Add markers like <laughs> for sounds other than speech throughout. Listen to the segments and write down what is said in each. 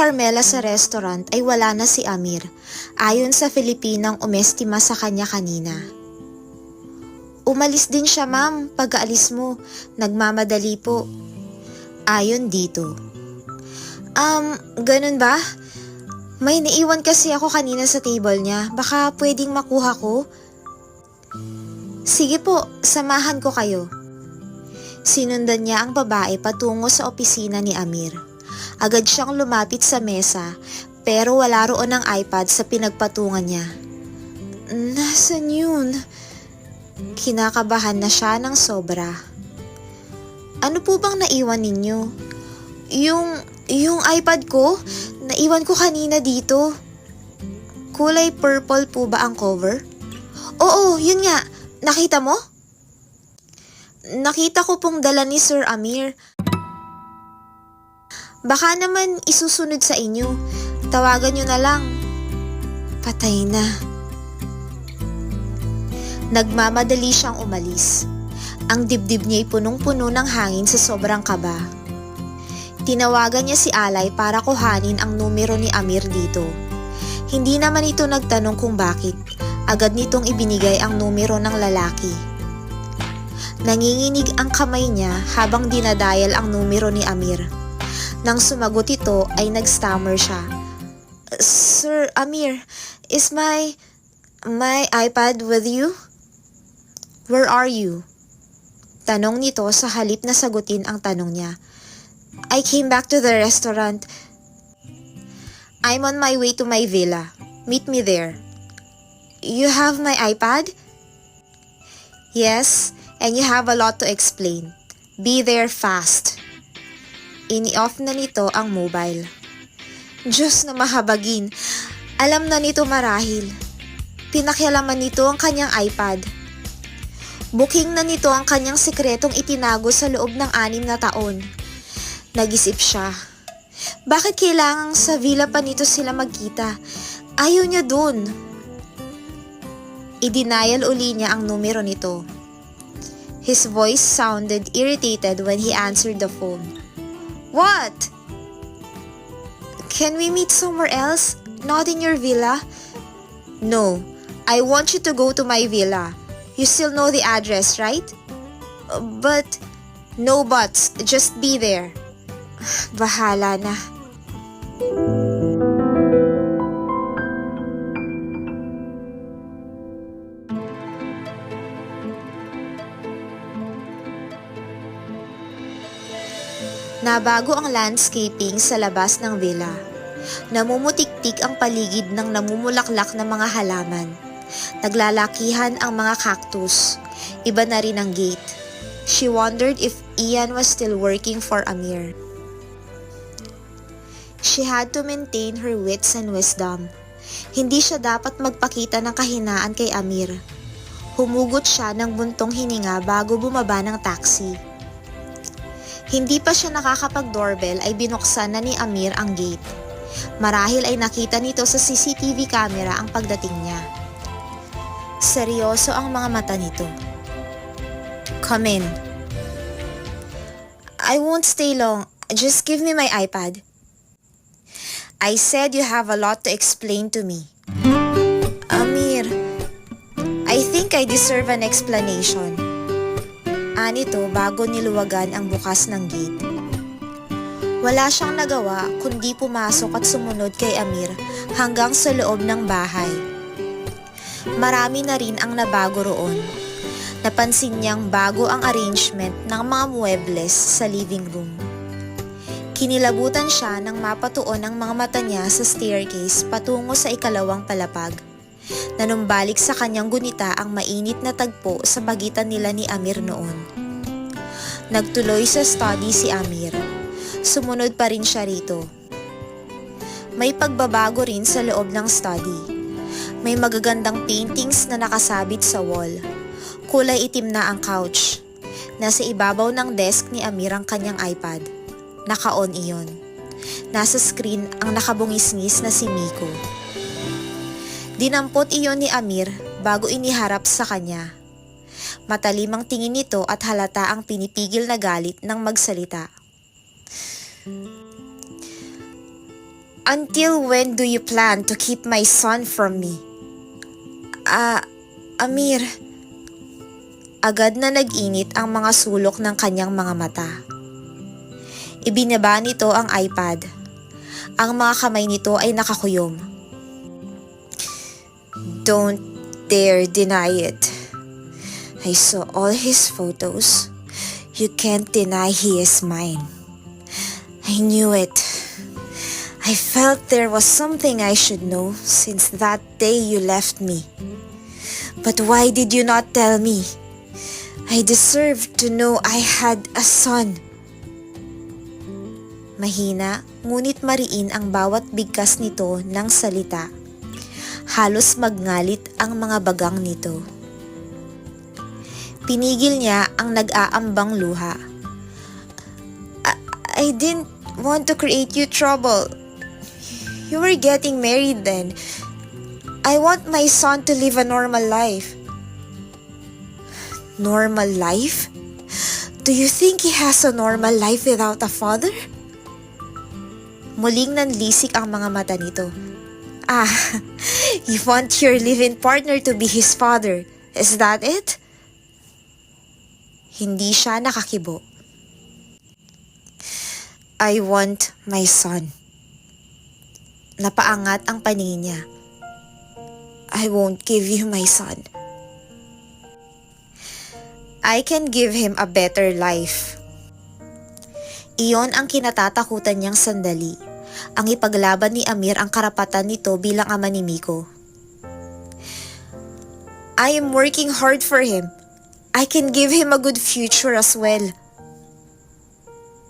Carmela sa restaurant ay wala na si Amir, ayon sa Filipinang umestima sa kanya kanina. Umalis din siya ma'am, pag-aalis mo, nagmamadali po. Ayon dito. Um, ganun ba? May naiwan kasi ako kanina sa table niya, baka pwedeng makuha ko? Sige po, samahan ko kayo. Sinundan niya ang babae patungo sa opisina ni Amir. Agad siyang lumapit sa mesa pero wala roon ang iPad sa pinagpatungan niya. Nasaan yun? Kinakabahan na siya ng sobra. Ano po bang naiwan ninyo? Yung, yung iPad ko? Naiwan ko kanina dito. Kulay purple po ba ang cover? Oo, yun nga. Nakita mo? Nakita ko pong dala ni Sir Amir. Baka naman isusunod sa inyo. Tawagan nyo na lang. Patay na. Nagmamadali siyang umalis. Ang dibdib niya'y punong-puno ng hangin sa sobrang kaba. Tinawagan niya si Alay para kuhanin ang numero ni Amir dito. Hindi naman ito nagtanong kung bakit. Agad nitong ibinigay ang numero ng lalaki. Nanginginig ang kamay niya habang dinadayal ang numero ni Amir. Nang sumagot ito ay nag-stammer siya. Sir Amir, is my my iPad with you? Where are you? Tanong nito sa halip na sagutin ang tanong niya. I came back to the restaurant. I'm on my way to my villa. Meet me there. You have my iPad? Yes, and you have a lot to explain. Be there fast. Ini-off na nito ang mobile. Diyos na mahabagin. Alam na nito marahil. Pinakialaman nito ang kanyang iPad. Booking na nito ang kanyang sikretong itinago sa loob ng anim na taon. Nag-isip siya. Bakit kailangang sa villa pa nito sila magkita? Ayaw niya dun. Idenial uli niya ang numero nito. His voice sounded irritated when he answered the phone. What? Can we meet somewhere else? Not in your villa? No, I want you to go to my villa. You still know the address, right? But, no buts, just be there. <sighs> Bahala na. Nabago ang landscaping sa labas ng villa. Namumutiktik ang paligid ng namumulaklak na mga halaman. Naglalakihan ang mga cactus. Iba na rin ang gate. She wondered if Ian was still working for Amir. She had to maintain her wits and wisdom. Hindi siya dapat magpakita ng kahinaan kay Amir. Humugot siya ng buntong hininga bago bumaba ng taxi. Hindi pa siya nakakapag-doorbell ay binuksan na ni Amir ang gate. Marahil ay nakita nito sa CCTV camera ang pagdating niya. Seryoso ang mga mata nito. Come in. I won't stay long. Just give me my iPad. I said you have a lot to explain to me. Amir, I think I deserve an explanation. Anito bago niluwagan ang bukas ng gate. Wala siyang nagawa kundi pumasok at sumunod kay Amir hanggang sa loob ng bahay. Marami na rin ang nabago roon. Napansin niyang bago ang arrangement ng mga muebles sa living room. Kinilabutan siya nang mapatuon ang mga mata niya sa staircase patungo sa ikalawang palapag. Nanumbalik sa kanyang gunita ang mainit na tagpo sa pagitan nila ni Amir noon. Nagtuloy sa study si Amir. Sumunod pa rin siya rito. May pagbabago rin sa loob ng study. May magagandang paintings na nakasabit sa wall. Kulay itim na ang couch. Nasa ibabaw ng desk ni Amir ang kanyang iPad. Naka-on iyon. Nasa screen ang nakabungis-ngis na si Miko. Dinampot iyon ni Amir bago iniharap sa kanya. Matalimang tingin nito at halata ang pinipigil na galit ng magsalita. Until when do you plan to keep my son from me? Ah, Amir. Agad na nag-init ang mga sulok ng kanyang mga mata. Ibinaba nito ang iPad. Ang mga kamay nito ay nakakuyom. Don't dare deny it. I saw all his photos. You can't deny he is mine. I knew it. I felt there was something I should know since that day you left me. But why did you not tell me? I deserved to know I had a son. Mahina, ngunit mariin ang bawat bigkas nito ng salita. Halos magngalit ang mga bagang nito. Pinigil niya ang nag-aambang luha. I, I didn't want to create you trouble. You were getting married then. I want my son to live a normal life. Normal life? Do you think he has a normal life without a father? Muling nanlisik ang mga mata nito. Ah, you want your live-in partner to be his father. Is that it? Hindi siya nakakibo. I want my son. Napaangat ang paningin niya. I won't give you my son. I can give him a better life. Iyon ang kinatatakutan niyang sandali. Ang ipaglaban ni Amir ang karapatan nito bilang ama ni Miko. I am working hard for him. I can give him a good future as well.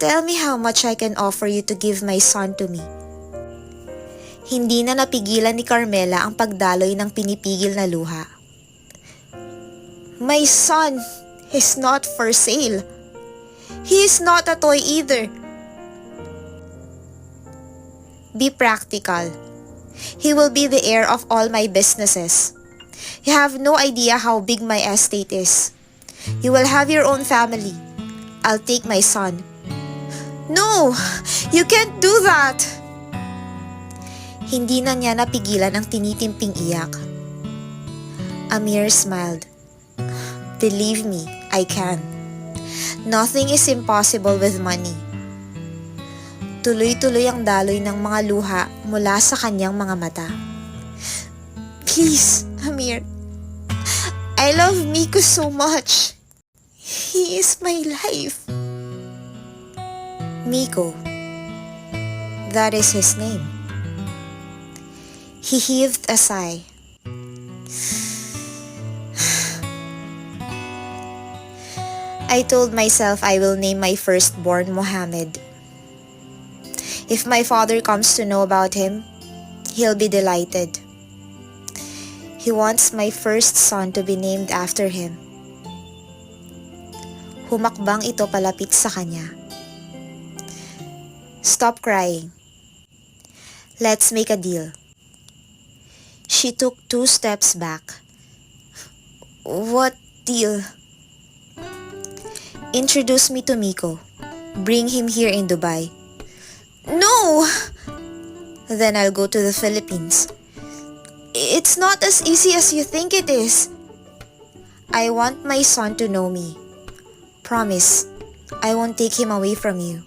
Tell me how much I can offer you to give my son to me. Hindi na napigilan ni Carmela ang pagdaloy ng pinipigil na luha. My son is not for sale. He is not a toy either. Be practical. He will be the heir of all my businesses. You have no idea how big my estate is. You will have your own family. I'll take my son. No! You can't do that! Hindi na niya napigilan ang tinitimping iyak. Amir smiled. Believe me, I can. Nothing is impossible with money. Tuloy-tuloy ang daloy ng mga luha mula sa kanyang mga mata. Please, Amir. I love Miko so much. He is my life. Miko. That is his name. He heaved a sigh. <sighs> I told myself I will name my firstborn Mohammed. If my father comes to know about him, he'll be delighted. He wants my first son to be named after him. Humakbang ito palapit sa kanya. Stop crying. Let's make a deal. She took two steps back. What deal? Introduce me to Miko. Bring him here in Dubai. No! Then I'll go to the Philippines. It's not as easy as you think it is. I want my son to know me. Promise, I won't take him away from you.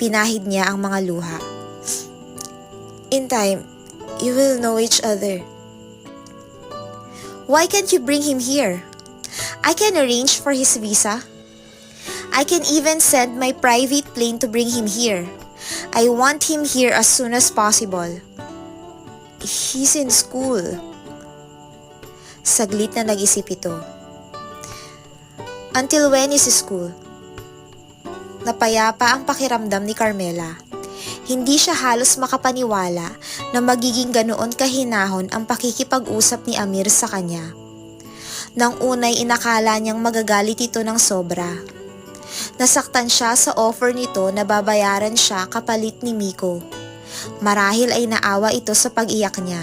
Pinahid niya ang mga luha. In time, you will know each other. Why can't you bring him here? I can arrange for his visa. I can even send my private plane to bring him here. I want him here as soon as possible. He's in school. Saglit na nag-isip ito. Until when is school? Napayapa ang pakiramdam ni Carmela. Hindi siya halos makapaniwala na magiging ganoon kahinahon ang pakikipag-usap ni Amir sa kanya. Nang unay inakala niyang magagalit ito ng sobra. Nasaktan siya sa offer nito na babayaran siya kapalit ni Miko. Marahil ay naawa ito sa pag-iyak niya.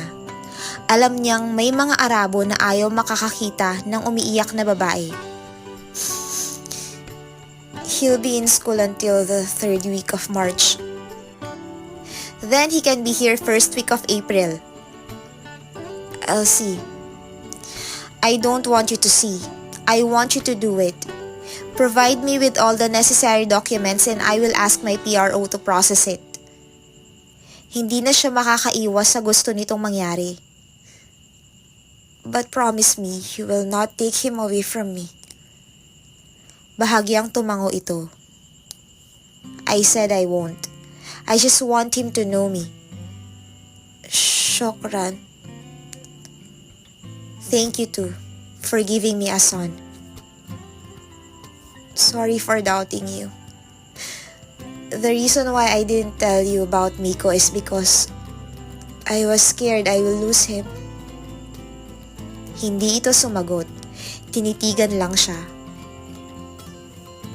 Alam niyang may mga Arabo na ayaw makakakita ng umiiyak na babae. He'll be in school until the third week of March. Then he can be here first week of April. I'll see. I don't want you to see. I want you to do it. Provide me with all the necessary documents and I will ask my PRO to process it. Hindi na siya makakaiwas sa gusto nitong mangyari. But promise me you will not take him away from me. Bahagyang tumango ito. I said I won't. I just want him to know me. Shokran. Thank you too for giving me a son. Sorry for doubting you. The reason why I didn't tell you about Miko is because I was scared I will lose him. Hindi ito sumagot. Tinitigan lang siya.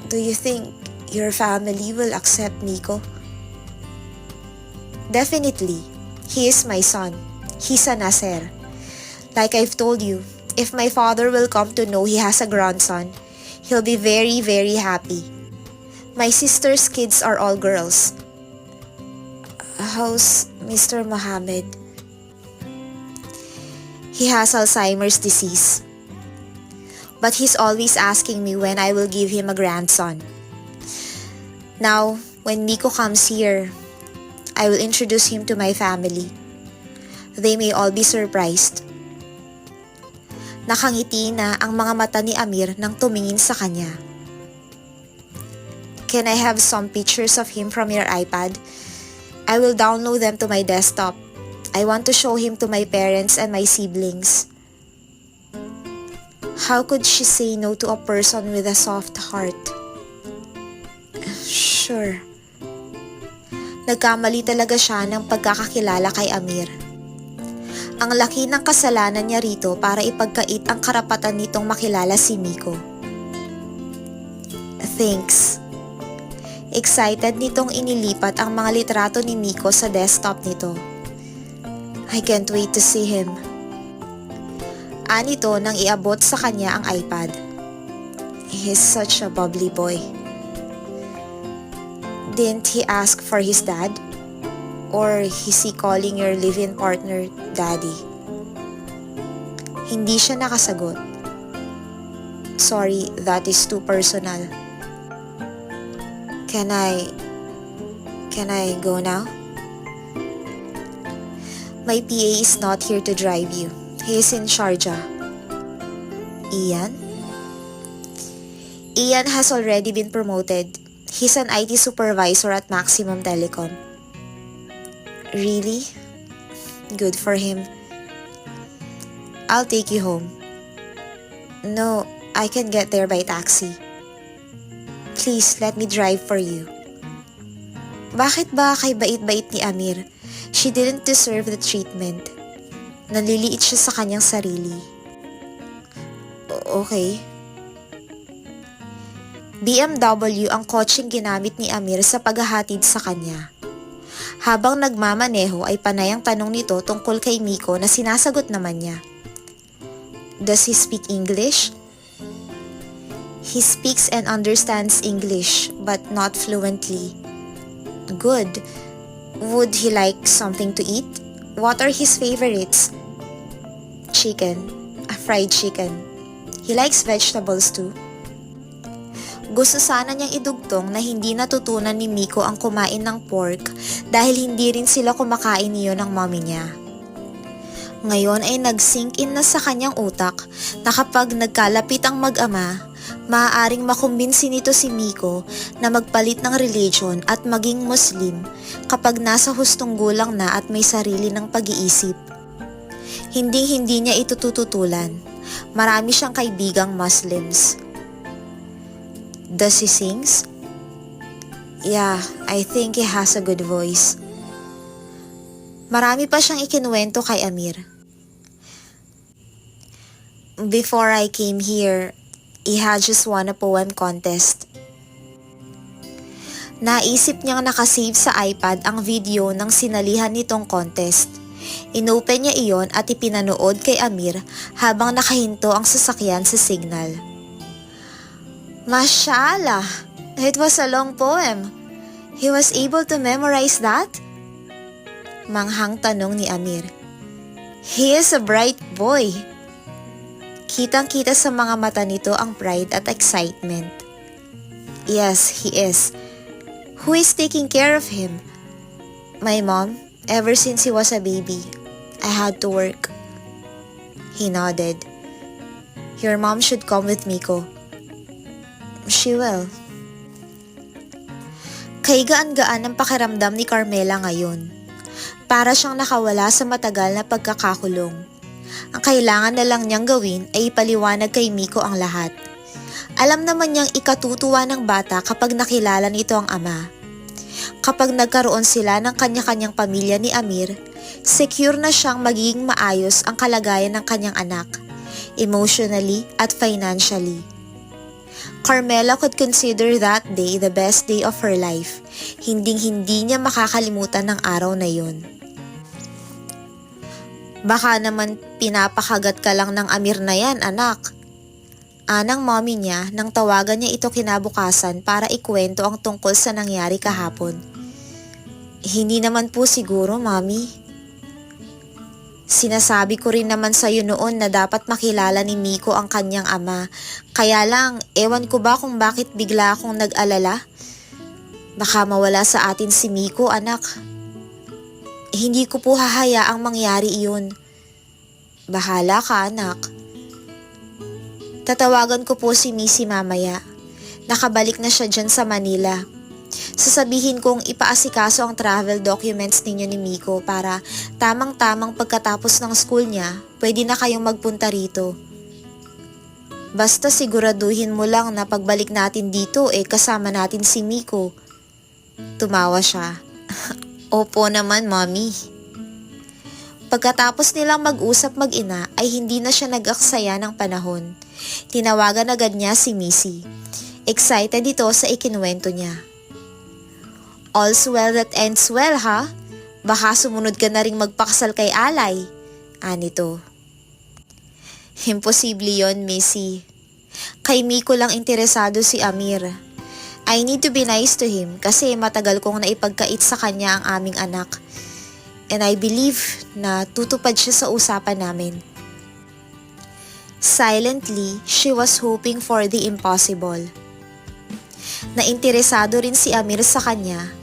Do you think your family will accept Miko? Definitely. He is my son. He's a Nasser. Like I've told you, if my father will come to know he has a grandson, he'll be very, very happy. My sister's kids are all girls. How's Mr. Mohammed? He has Alzheimer's disease. But he's always asking me when I will give him a grandson. Now, when Miko comes here, I will introduce him to my family. They may all be surprised. Nakangiti na ang mga mata ni Amir nang tumingin sa kanya. Can I have some pictures of him from your iPad? I will download them to my desktop. I want to show him to my parents and my siblings. How could she say no to a person with a soft heart? Sure. Nagkamali talaga siya ng pagkakakilala kay Amir. Ang laki ng kasalanan niya rito para ipagkait ang karapatan nitong makilala si Miko. Thanks. Excited nitong inilipat ang mga litrato ni Miko sa desktop nito. I can't wait to see him. Anito nang iabot sa kanya ang iPad. He's such a bubbly boy. Didn't he ask for his dad? Or is he calling your live-in partner daddy? Hindi siya nakasagot. Sorry, that is too personal. Can I... Can I go now? My PA is not here to drive you. He is in Sharjah. Ian? Ian has already been promoted. He's an IT supervisor at Maximum Telecom. Really? Good for him. I'll take you home. No, I can get there by taxi. Please, let me drive for you. Bakit ba kay bait-bait ni Amir? She didn't deserve the treatment. Naliliit siya sa kanyang sarili. O- okay. BMW ang kotseng ginamit ni Amir sa paghahatid sa kanya. Habang nagmamaneho ay panayang tanong nito tungkol kay Miko na sinasagot naman niya. Does he speak English? He speaks and understands English but not fluently. Good. Would he like something to eat? What are his favorites? Chicken. A fried chicken. He likes vegetables too. Gusto sana niyang idugtong na hindi natutunan ni Miko ang kumain ng pork dahil hindi rin sila kumakain niyo ng mommy niya. Ngayon ay nag-sink in na sa kanyang utak na kapag nagkalapit ang mag-ama, maaaring makumbinsi nito si Miko na magpalit ng religion at maging Muslim kapag nasa hustong gulang na at may sarili ng pag-iisip. Hindi-hindi niya ito tututulan. Marami siyang kaibigang Muslims. Does he sings? Yeah, I think he has a good voice. Marami pa siyang ikinuwento kay Amir. Before I came here, he had just won a poem contest. Naisip niyang nakasave sa iPad ang video ng sinalihan nitong contest. Inopen niya iyon at ipinanood kay Amir habang nakahinto ang sasakyan sa signal. Mashallah! It was a long poem. He was able to memorize that? Manghang tanong ni Amir. He is a bright boy. Kitang-kita sa mga mata nito ang pride at excitement. Yes, he is. Who is taking care of him? My mom, ever since he was a baby. I had to work. He nodded. Your mom should come with Miko. She will. Kay gaan-gaan ang pakiramdam ni Carmela ngayon. Para siyang nakawala sa matagal na pagkakakulong. Ang kailangan na lang niyang gawin ay ipaliwanag kay Miko ang lahat. Alam naman niyang ikatutuwa ng bata kapag nakilala nito ang ama. Kapag nagkaroon sila ng kanya-kanyang pamilya ni Amir, secure na siyang magiging maayos ang kalagayan ng kanyang anak, emotionally at financially. Carmela could consider that day the best day of her life. Hinding-hindi niya makakalimutan ng araw na yun. Baka naman pinapakagat ka lang ng Amir na yan, anak. Anang mommy niya nang tawagan niya ito kinabukasan para ikwento ang tungkol sa nangyari kahapon. Hindi naman po siguro, mommy. Sinasabi ko rin naman sa iyo noon na dapat makilala ni Miko ang kanyang ama. Kaya lang, ewan ko ba kung bakit bigla akong nag-alala? Baka mawala sa atin si Miko, anak. Hindi ko po hahayaang mangyari iyon. Bahala ka, anak. Tatawagan ko po si Missy mamaya. Nakabalik na siya dyan sa Manila. Sasabihin kong ipaasikaso ang travel documents ninyo ni Miko para tamang-tamang pagkatapos ng school niya, pwede na kayong magpunta rito. Basta siguraduhin mo lang na pagbalik natin dito eh kasama natin si Miko. Tumawa siya. <laughs> Opo naman, mommy. Pagkatapos nilang mag-usap mag-ina ay hindi na siya nag-aksaya ng panahon. Tinawagan agad niya si Missy. Excited ito sa ikinuwento niya. All's well that ends well, ha? Baka sumunod ka na ring magpakasal kay Alay. Anito. Imposible yon, Missy. Kay Miko lang interesado si Amir. I need to be nice to him kasi matagal kong naipagkait sa kanya ang aming anak. And I believe na tutupad siya sa usapan namin. Silently, she was hoping for the impossible. Nainteresado rin si Amir sa kanya,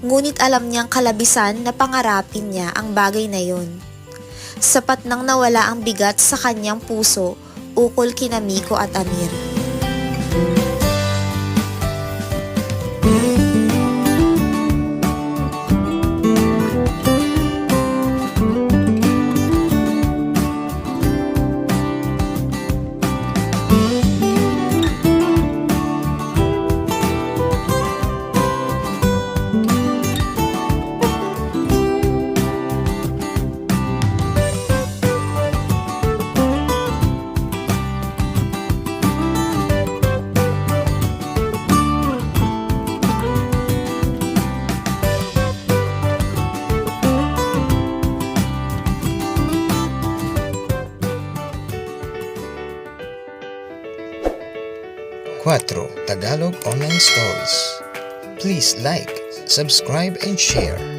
ngunit alam niyang kalabisan na pangarapin niya ang bagay na yon. Sapat nang nawala ang bigat sa kanyang puso ukol kina Miko at Amir. Tagalog Online Stories. Please like, subscribe, and share.